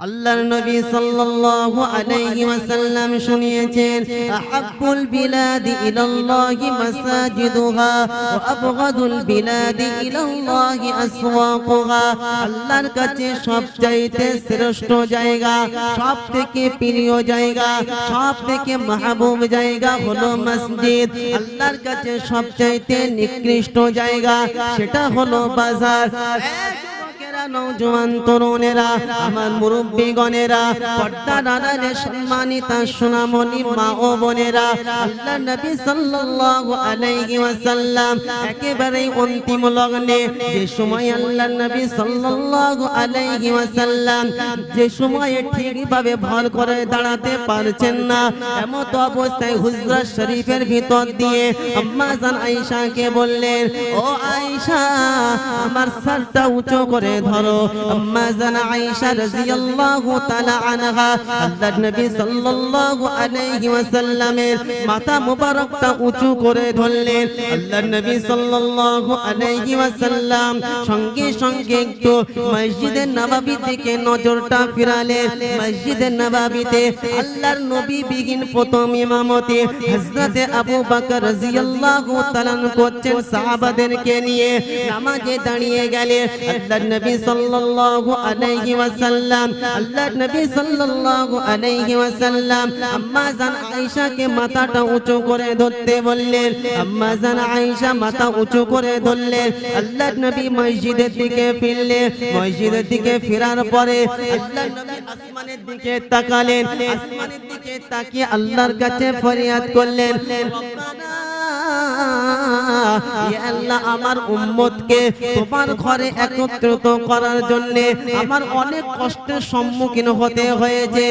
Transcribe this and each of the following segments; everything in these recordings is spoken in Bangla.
আল্লাহর নবী সাল্লাল্লাহু আলাইহি ওয়াসাল্লাম শুনিয়েছেন, আহাব্বুল বিলাদি ইলাল্লাহি মাসাজিদুহা ওয়া আবগাদুল বিলাদি ইলাল্লাহি আসওয়াকুহা। আল্লাহর কাছে সবচাইতে শ্রেষ্ঠ জায়গা, সবথেকে প্রিয় জায়গা, সবথেকে মাহবুব জায়গা হলো মসজিদ। আল্লাহর কাছে সবচাইতে নিকৃষ্ট জায়গা সেটা হলো বাজার। নওজোয়ান তরুণেরা, আমার মুরব্বীগণেরা পর্দার আড়ালে সম্মানিতা সোনামণি মা ও বোনেরা, আল্লাহ নবী সাল্লাল্লাহু আলাইহি ওয়াসাল্লাম একেবারেই অন্তিম লগ্নে যে সময় আল্লাহ নবী সাল্লাল্লাহু আলাইহি ওয়াসাল্লাম যে সময়ে ঠিকভাবে ভর করে দাঁড়াতে পারছেন না, এমত অবস্থায় হুজরা শরীফের ভিতর দিয়ে আম্মা জান আয়েশাকে বললেন, ও আয়েশা, আমার সারটা উঁচু করে ধরো। আম্মা জান আয়েশা রাদিয়াল্লাহু তাআলা আনহা আল্লাহর নবী সাল্লাল্লাহু আলাইহি ওয়াসাল্লামের মাথা মুবারকটা উঁচু করে ধরলেন। আল্লাহর নবী সাল্লাল্লাহু আলাইহি ওয়াসাল্লাম সঙ্গে সঙ্গে একটু মসজিদের নববী থেকে নজরটা ফিরালেন। মসজিদের নববীতে আল্লাহর নবী বিগিন প্রথম ইমামতে হযরতে আবু বকর রাদিয়াল্লাহু তাআলা করছেন সাহাবাদেরকে নিয়ে। নামাজে দাঁড়িয়ে গেলেন। আল্লাহর নবী সাল্লাল্লাহু আলাইহি ওয়াসাল্লাম। আল্লাহর নবী সাল্লাল্লাহু আলাইহি ওয়াসাল্লাম আম্মা জান আয়েশাকে মাথাটা উঁচু করে ধরতে বললেন। আম্মা জান আয়েশা মাথা উঁচু করে ধরলেন। আল্লাহর নবী মসজিদের দিকে ফিরলেন। মসজিদের দিকে ফেরার পরে আল্লাহর নবী আসমানের দিকে তাকালেন। আসমানের দিকে তাকিয়ে আল্লাহর কাছে ফরিয়াদ করলেন। ইয়া তোমার ঘরে একত্রিত করার জন্য আমার অনেক কষ্টের সম্মুখীন হতে হয়েছে।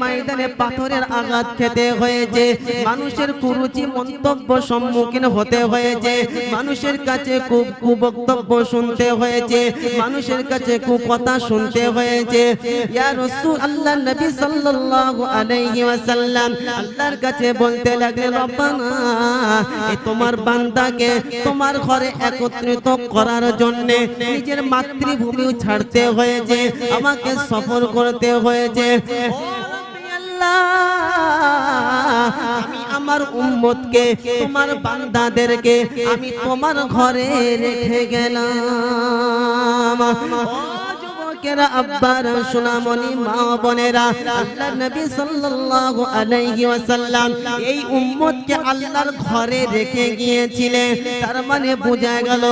ময়দানে পাথরের আঘাত খেতে হয়েছে। মানুষের কুরুচি মন্তব্য সম্মুখীন হতে হয়েছে। মানুষের কাছে কুবক্তব্য শুনতে হয়েছে। মানুষের কাছে কুকথা শুনতে হয়েছে। আল্লাহ নবী ওয়াসাল্লাম আল্লাহর কাছে বলতে লাগলেন তোমার বান্দাকে তোমার ঘরে একত্রিত করার জন্য নিজের মাতৃভূমিও ছাড়তে হয়েছে, আমাকে সফর করতে হয়েছে। আমি আমার উম্মতকে, তোমার বান্দাদেরকে, আমি তোমার ঘরে রেখে গেলাম। যুবকেরা আব্বারা সোনামণি মা বোনেরা আল্লাহ নবী সাল্লাল্লাহু আলাইহি ওয়াসাল্লাম এই উম্মতকে আল্লাহর ঘরে রেখে গিয়েছিলেন। তার মানে বোঝা গেল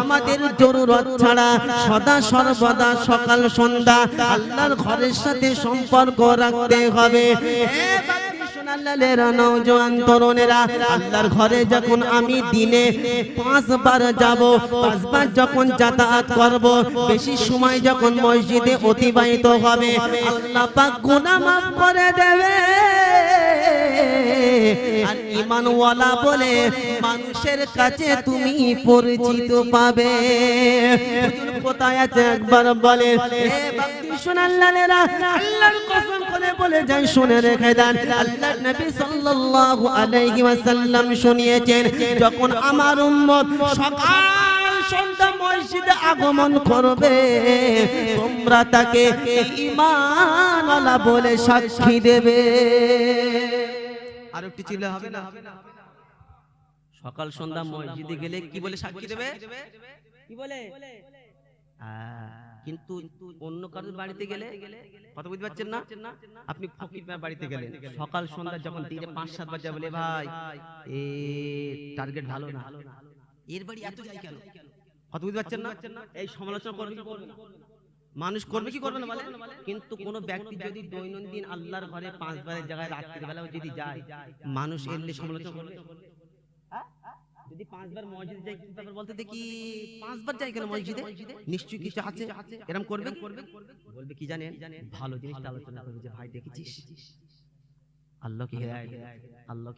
আমাদের জরুরত ছাড়া সদা সর্বদা সকাল সন্ধ্যা আল্লাহর ঘরের সাথে সম্পর্ক রাখতে হবে। পাঁচবার যাব, পাঁচবার যখন যাতায়াত মসজিদে অতিবাহিত হবে করে দেবে। ইমানওয়ালা বলে, মানুষের কাছে তুমি পরিচিত পাবে। কোথায় আছে? একবার বলে আল্লাহর কসম বলে যাই শুনে রেখে দেন আল্লাহর নবী সাল্লাল্লাহু আলাইহি ওয়াসাল্লাম শুনিয়েছেন যখন আমার উম্মত সকাল সন্ধ্যা মসজিদে আগমন করবে তোমরা তাকে ঈমানওয়ালা বলে সাক্ষী দেবে। আর একটু চিল্লা হবে না? সকাল সন্ধ্যা মসজিদে গেলে কি বলে সাক্ষী দেবে? কি বলে? আহ, কিন্তু অন্য কারোর বাড়িতে গেলে কথা বুঝতে পারছেন না? আপনি ফকির বাড়িতে গেলেন। সকাল সন্ধ্যা যখন দিনে পাঁচ সাত বাজে বলে ভাই এ টার্গেট ভালো না। এর বাড়ি এত যাই কেন? কথা বুঝতে পারছেন না? এই সমালোচনা করবে কি করবে? মানুষ করবে কি করবে না বলে কিন্তু কোন ব্যক্তি যদি দৈনন্দিন আল্লাহর ঘরে পাঁচবারের জায়গায় রাত্রির বেলাও যদি যায় মানুষ এলে সমালোচনা করবে? যদি পাঁচবার মসজিদে যাই কি বলতে দেখি পাঁচবার যাই কেন মসজিদে? নিশ্চয়ই কিছু আছে? এরকম করবে? বলবে কি জানেন? ভালো জিনিসটা আলোচনা করবে যে ভাই দেখেছিস? আল্লাহ কি হিদায়াত আল্লাহ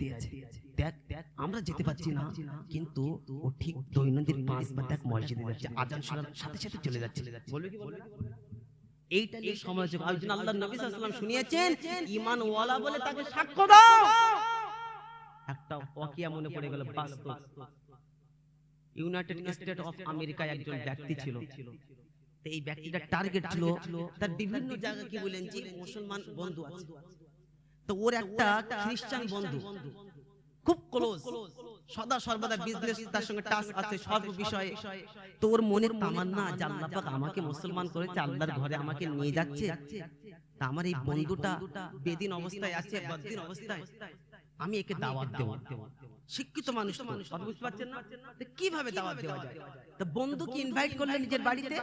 দিয়েছে। দেখ দেখ আমরা যেতে পারছি না কিন্তু ও ঠিক দৈনন্দিন পাঁচবার দেখ মসজিদে যাচ্ছে। আজান শোনার সাথে সাথে চলে যাচ্ছে। বলবে কি বলবে? এইটা নিয়ে জন্য আল্লাহ নবী সাল্লাল্লাহু আলাইহি ওয়াসাল্লাম শুনিয়েছেন? ঈমান ওয়ালা বলে তাকে সাক্ষ্য দাও! একটা ওয়াকিয়া মনে পড়ে গেল বাস্তব। ইউনাইটেড স্টেট অফ আমেরিকায় একজন ব্যক্তি ছিল। এই ব্যক্তিটা টার্গেট ছিল। তার বিভিন্ন জায়গা কি বলেন যে মুসলমান বন্ধু আছে। তো ওর একটা খ্রিস্টান বন্ধু। খুব ক্লোজ সদা সর্বদা বিজনেস তার সঙ্গে টাচ আছে সব বিষয়ে। তো ওর মনে তামান্না যে আল্লাহ পাক আমাকে মুসলমান করেছে আল্লাহর ঘরে আমাকে নিয়ে যাচ্ছে। তা আমার এই বন্ধুটা বেদিন অবস্থায় আছে বদিন অবস্থায় আমি একে দাওয়াত দেব শিক্ষিত মানুষ তো, কথা বুঝতে পারছেন না? তো কীভাবে দাওয়াত দেওয়া যায়? তো বন্ধুকে ইনভাইট করল নিজের বাড়িতে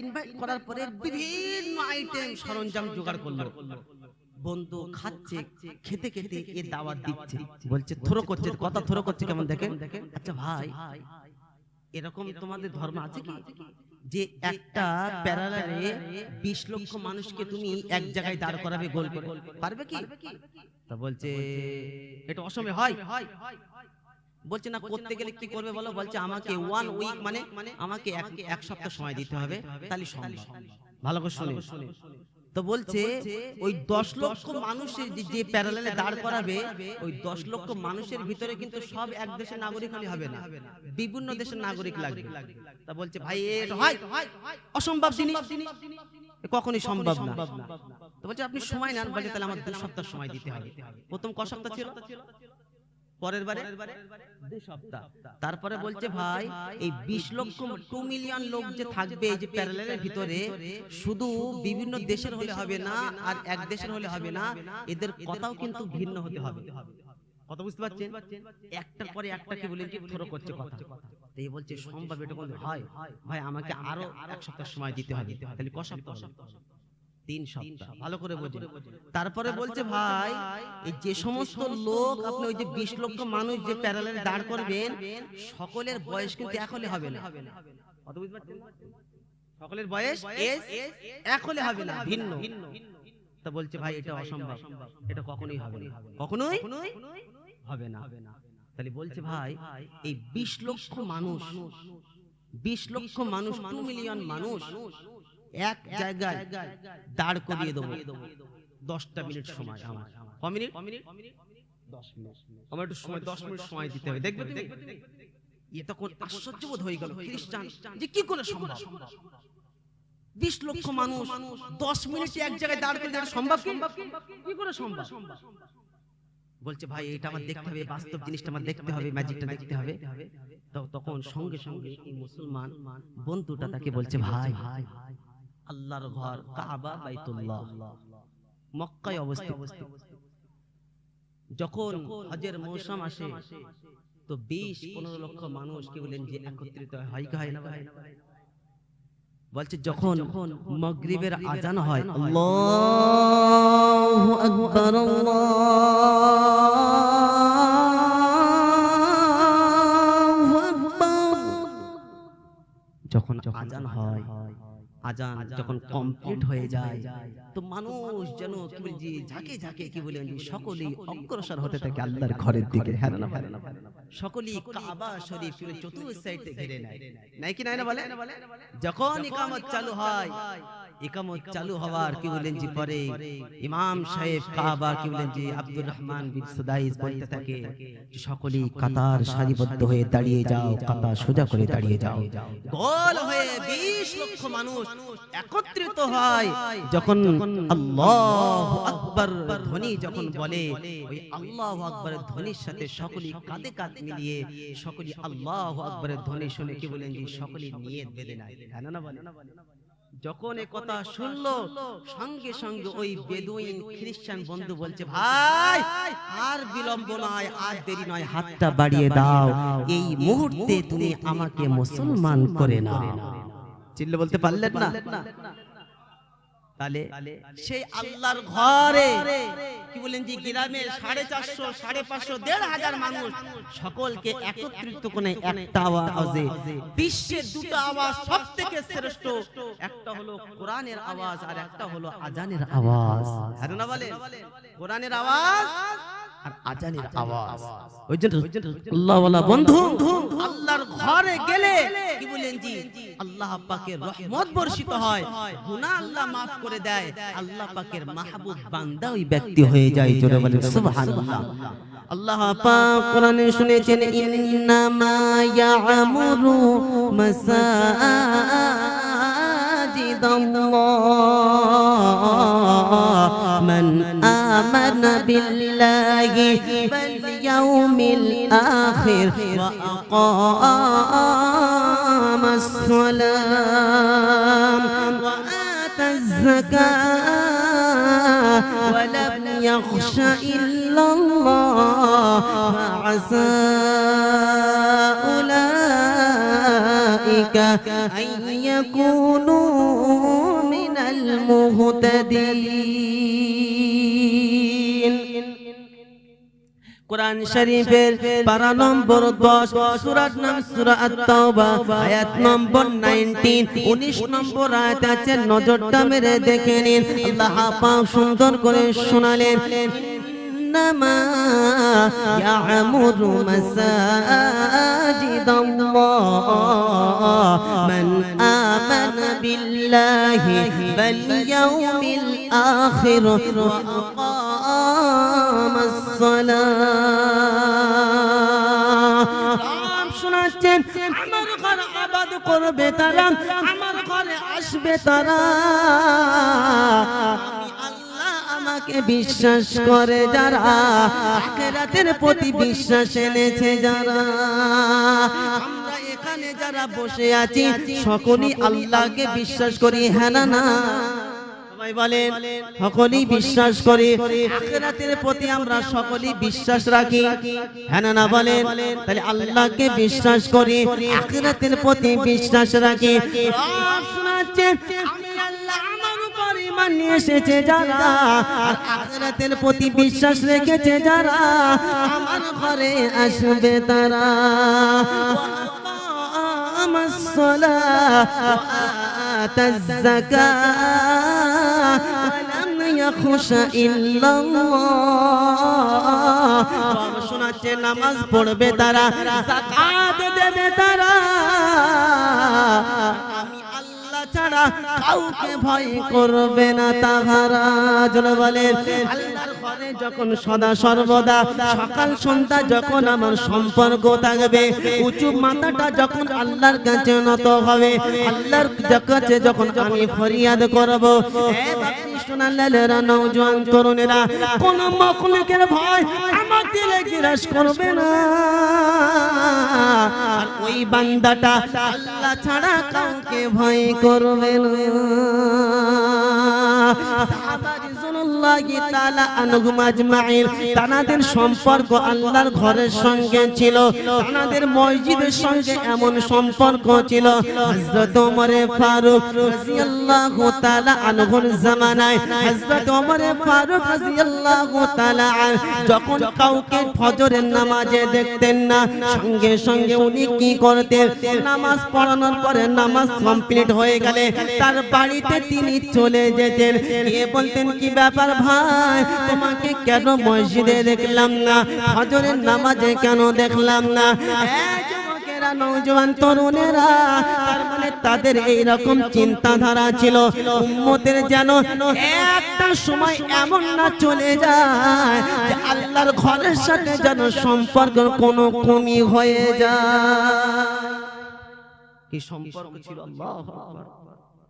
ইনভাইট করার পরে বিভিন্ন আইটেম সরঞ্জাম জোগাড় করল। বন্ধু খাচ্ছে খেতে খেতে এ দাওয়াত দিচ্ছে। বলছে থ্রো করছে কথা থ্রো করছে কেমন দেখেন? আচ্ছা ভাই এরকম তোমাদের ধর্ম আছে কি? যে একটা প্যারালালে বিশ লক্ষ মানুষকে তুমি এক জায়গায় দাঁড় করাবে গোল করে। পারবে কি? তা বলছে এটা অসমে হয়। বলছে না করতে গেলে কি করবে বলো? বলছে আমাকে ওয়ান উইক মানে আমাকে এক সপ্তাহ সময় দিতে হবে তাহলে সম্ভব। ভালো করে শুনে তো বলছে ওই দশ লক্ষ মানুষের যে- দাঁড় করাবে ওই দশ লক্ষ মানুষের ভিতরে কিন্তু সব এক দেশের নাগরিক হলে হবে না। বিভিন্ন দেশের নাগরিক লাগবে। তা বলছে ভাই এটা হয় অসম্ভব জিনিস। কখনোই সম্ভব না। তো বলছে আপনি সময় নেন বলছে তাহলে আমার দু সপ্তাহ সময় দিতে হবে। প্রথম ক সপ্তাহ ছিল? পরের বারে? দু সপ্তাহ। তারপরে বলছে ভাই এই বিশ লক্ষ টু মিলিয়ন লোক যে থাকবে এই যে প্যারালের ভিতরে শুধু বিভিন্ন দেশের হলে হবে না আর এক দেশের হলে হবে না এদের কথাও কিন্তু ভিন্ন হতে হবে। কথা বুঝতে পারছেন? একটার পরে একটা কি বলে যে থ্রো করছে কথা। তো এই বলছে সম্ভব এটা বলতে হয়। ভাই আমাকে আরও এক সপ্তাহ সময় দিতে হবে। তাহলে ক সপ্তাহ। তিন সপ্তাহ। ভালো করে বোঝেন। তারপরে বলছে ভাই এই যে সমস্ত লোক আপনি ওই যে বিশ লক্ষ মানুষ যে প্যারালালে দাঁড় করবেন সকলের বয়স কিন্তু এক হলে হবে না। সকলের বয়স এক হলে হবে না ভিন্ন। তা বলছে ভাই এটা অসম্ভব। এটা কখনোই হবে না। কখনোই? হবে না। তাহলে বলছে ভাই এই বিশ লক্ষ মানুষ বিশ লক্ষ মানুষ টু মিলিয়ন মানুষ এক জায়গায় দাঁড় করিয়ে দেবো। দশটা মিনিট সময় আমার। ক মিনিট? দশ মিনিট। আমার একটু সময় দশ মিনিট সময় দিতে হবে। দেখবে তুমি? এ তখন আশ্চর্য বোধ হয়ে গেল খ্রিস্টান যে কি করে সম্ভব? বিশ লক্ষ মানুষ দশ মিনিটে এক জায়গায় দাঁড় করে দেওয়া সম্ভব কি? কি? করে সম্ভব? বলছে ভাই এটা আমার দেখতে হবে বাস্তব জিনিসটা আমার দেখতে হবে ম্যাজিকটা দেখতে হবে। তো তখন সঙ্গে সঙ্গে এই মুসলমান বন্ধুটা তাকে বলছে ভাই আল্লাহর ঘর কাবা বাইতুল্লাহ। মক্কায় অবস্থিত। যখন হজের মৌসুম আসে তো বিশ পনেরো লক্ষ মানুষ কি বলেন যে একত্রিত হয় কি হয় না হয় না? বলছে যখন মগরিবের আজান হয় আল্লাহু আকবার আল্লাহু যখন আজান হয়। আজান যখন কমপ্লিট হয়ে যায় তো মানুষ যেন যে ঝাঁকে ঝাঁকে কি বলেন যে সকলেই অগ্রসর হতে থাকে আল্লাহর ঘরের দিকে হ্যাঁ না সকলেই কাবা শরীফ চতুর্থ সাইডে ঘিরে নেয়। নাই কি নাই না বলে? যখন ইকামত চালু হয় ইকামত চালু হওয়ার কি বলেন যে পরে? ইমাম সাহেব কাবা কি বলেন যে আব্দুর রহমান বিন সুদাইস বলতে থাকে সকলেই কাতার সারিবদ্ধ হয়ে দাঁড়িয়ে যাও কাতার সোজা করে দাঁড়িয়ে যাও। গোল হয়ে 20 লক্ষ মানুষ একত্রিত হয় যখন আল্লাহু আকবার ধ্বনি যখন বলে ওই আল্লাহু আকবারের ধ্বনির সাথে সকলেই কাঁধে কাঁধ মিলিয়ে সকলেই আল্লাহু আকবারের ধ্বনি শুনে কি বলেন যে সকলেই নিয়ত বেঁধে নেয়। না বলে? যখন এ কথা শুনলো সঙ্গে সঙ্গে ওই বেদুইন খ্রিস্টান বন্ধু বলছে ভাই আর বিলম্ব নয় আর দেরি নয় হাতটা বাড়িয়ে দাও। এই মুহূর্তে তুমি আমাকে মুসলমান করে নাও। চিল্লে বলতে পারলেন না? তাহলে সেই আল্লাহর ঘরে, কি বলেন যে গ্রামের সাড়ে চারশো, সাড়ে পাঁচশো, দেড় হাজার মানুষ সকলকে একত্রিত করে একটা আওয়াজে, বিশ্বের দুটো আওয়াজ সব থেকে শ্রেষ্ঠ, একটা হলো কোরআনের আওয়াজ আর একটা হলো আজানের আওয়াজ। হ্যাঁ না বলে কোরআনের আওয়াজ আর আজানের আওয়াজ। ওই জন্য আল্লাহওয়ালা বন্ধু, আল্লাহর ঘরে গেলে কি বলেন জি আল্লাহ পাকের রহমত বর্ষিত হয় গুনাহ আল্লাহ maaf করে দেয় আল্লাহ পাকের মাহবুব বান্দা ওই ব্যক্তি হয়ে যায় জোরে বলেন সুবহানাল্লাহ আল্লাহ পাক কোরআনে শুনেছেন ইন্নামা ইয়ামুরু মাসাজিদ الله من آمن بالله واليوم الآخر وأقام الصلاة وآتى الزكاة ولم يخش إلا الله فعسى أولئك أن يكونوا من المهتدين কোরআন শরীফের পারা নম্বর দশ সুরাত নাম সুরা আত-তাওবা আয়াত নম্বর 19 19 নম্বর আয়াত আছে নজরটা মেরে দেখে নিন আল্লাহ পাক সুন্দর করে শোনালেন إنما يعمر مساجد الله من آمن بالله واليوم الآخر وأقام الصلاة রাম শোনাচ্ছেন আমার ঘরে আবাদ করবে তারা আমার ঘরে আসবে তারা আমি আল্লাহ আমাকে বিশ্বাস করে যারা আখেরাতের প্রতি বিশ্বাস এনেছে যারা আমরা এখানে যারা বসে আছি, সকলেই আল্লাহকে বিশ্বাস করি হ্যাঁ না না? সকলেই বিশ্বাস করি। আখিরাতের প্রতি আমরা সকলেই বিশ্বাস রাখি। হ্যাঁ না বলেন? তাহলে আল্লাহকে বিশ্বাস করি, আখিরাতের প্রতি বিশ্বাস রাখি। আল্লাহ নিয়ে এসেছে যারা আখিরাতের প্রতি বিশ্বাস রেখেছে যারা, আমার ঘরে আসবে তারা। وأقام الصلاة وآتى الزكاة ولم يخش إلا الله বাবা শোনাচ্ছে নামাজ পড়বে তারা জাকাত দেবে তারা আমি আল্লাহ ছাড়া কাউকে ভয় করবে না তাহারা যেন বলেন আল্লাহর ঘরে যখন সদা সর্বদা, সকাল সন্ধ্যা যখন আমার সম্পর্ক থাকবে, উঁচু মাথাটা যখন আল্লাহর কাছে নত হবে, আল্লাহর কাছে যখন আমি ফরিয়াদ করব ভয় করবে ছাড়া কাউকে ভয় করবে তানাদের সম্পর্ক আল্লাহর ঘরের সঙ্গে ছিল, তানাদের মসজিদের সঙ্গে এমন সম্পর্ক ছিল। যখন কাউকে ফজরের নামাজে দেখতেন না, সঙ্গে সঙ্গে উনি কি করতেন? নামাজ পড়ানোর পরে নামাজ কমপ্লিট হয়ে গেলে তার বাড়িতে তিনি চলে যেতেন। গিয়ে বলতেন, কি ব্যাপার? ভাই? তোমাকে কেন মসজিদে দেখলাম না? হজরের নামাজে কেন দেখলাম না? মানে তাদের চিন্তাধারা ছিল। যেন একটা সময় না চলে যায় সাথে যেন সম্পর্ক কোনো কমি হয়ে যায়। কি সম্পর্ক ছিল?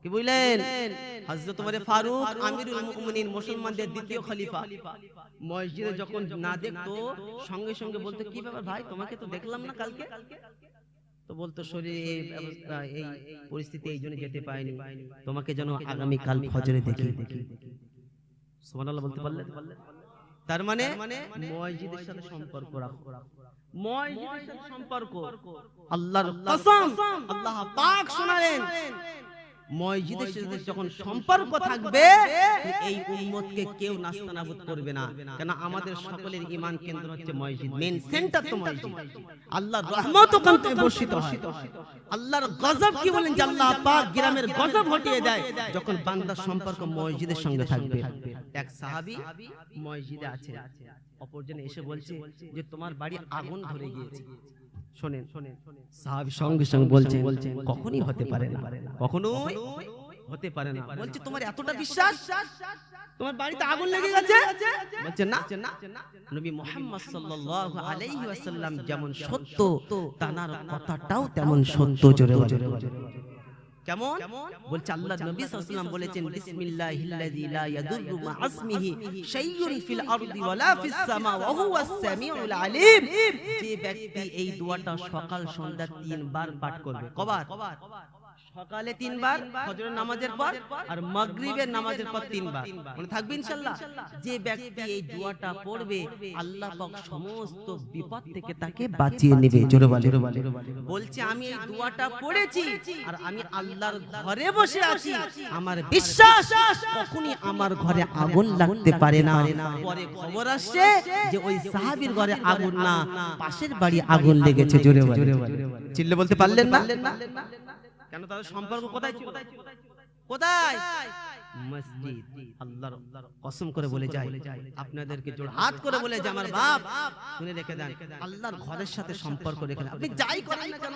কি বুঝলেন হযরত ওমর ফারুক আমিরুল মুমিনিন মুসলমানদের দ্বিতীয় খলিফা। মসজিদে যখন না দেখতো সঙ্গে সঙ্গে বলতো কি ব্যাপার ভাই তোমাকে তো দেখলাম না কালকে? তো বলতো শরীরে এই অবস্থা এই পরিস্থিতি এই জন্য যেতে পাইনি তোমাকে যেন আগামী কাল ফজরে দেখি। সুবহানাল্লাহ বলতে পারলে তার মানে মসজিদের সাথে সম্পর্ক রাখো। মসজিদের সাথে সম্পর্ক। আল্লাহর কসম। আল্লাহ পাক শোনালেন। মসজিদের সাথে যখন সম্পর্ক থাকবে এই উম্মতকে কেউ নাস্তানাবুদ করবে না। কেন আমাদের সকলের ঈমান কেন্দ্র হচ্ছে মসজিদ। মেন সেন্টার তো মসজিদ। আল্লাহর রহমত ওখান থেকে বর্ষিত হয়। আল্লাহর গজব কি বলেন যে আল্লাহ পাক গ্রামের গজব হটিয়ে দেয় যখন বান্দার সম্পর্ক মসজিদের সঙ্গে থাকবে। এক সাহাবী মসজিদে আছে। অপরজন এসে বলছে যে তোমার বাড়ি আগুন ধরে গিয়েছে। শোনেন। সঙ্গে সঙ্গে বলছেন কখনই হতে পারে না। কখনোই হতে পারে না। বলছে তোমার এতটা বিশ্বাস? তোমার বাড়িতে আগুন লেগে গেছে? বলছে না নবী মুহাম্মদ সাল্লাল্লাহু আলাইহি ওয়াসাল্লাম যেমন সত্য তানার কথাটাও তেমন সত্য জোরে বলে। কেমন? বলছে আল্লাহ নবী সাল্লাল্লাহু বলেছেন বিসমিল্লাহিল্লাযী লা ইয়াদুররু মা আসমিহি শাইউন ফিল আরদি ওয়ালা ফিস সামা ওয়া হুয়াস সামিউল আলিম. যে ব্যক্তি এই দোয়াটা সকাল সন্ধ্যা তিনবার পাঠ করবে। কবার? সকালে তিনবার ফজরের নামাজের পর আর মাগরিবের নামাজের পর তিনবার। মনে থাকবে ইনশাআল্লাহ যে ব্যক্তি এই দোয়াটা পড়বে আল্লাহ পাক সমস্ত বিপদ থেকে তাকে বাঁচিয়ে নেবে। জোরে বলে বলছে আমি এই দোয়াটা পড়েছি আর আমি আল্লাহর ঘরে বসে আছি। আমার বিশ্বাস কখনই আমার ঘরে আগুন লাগতে পারে না। পরে খবর আসছে যে ওই সাহাবীর ঘরে আগুন না। পাশের বাড়ি আগুন লেগেছে। জোরে বলে চিল্লে বলতে পারলেন না? কেন তাদের সম্পর্ক কোথায় ছিল? কোথায় মসজিদ। আল্লাহর কসম করে বলে যাই। আপনাদেরকে হাত করে বলে যে আমার বাপ। শুনে রেখে দেন। আল্লাহর ঘরের সাথে সম্পর্ক রেখে আপনি যাই করেন না কেন?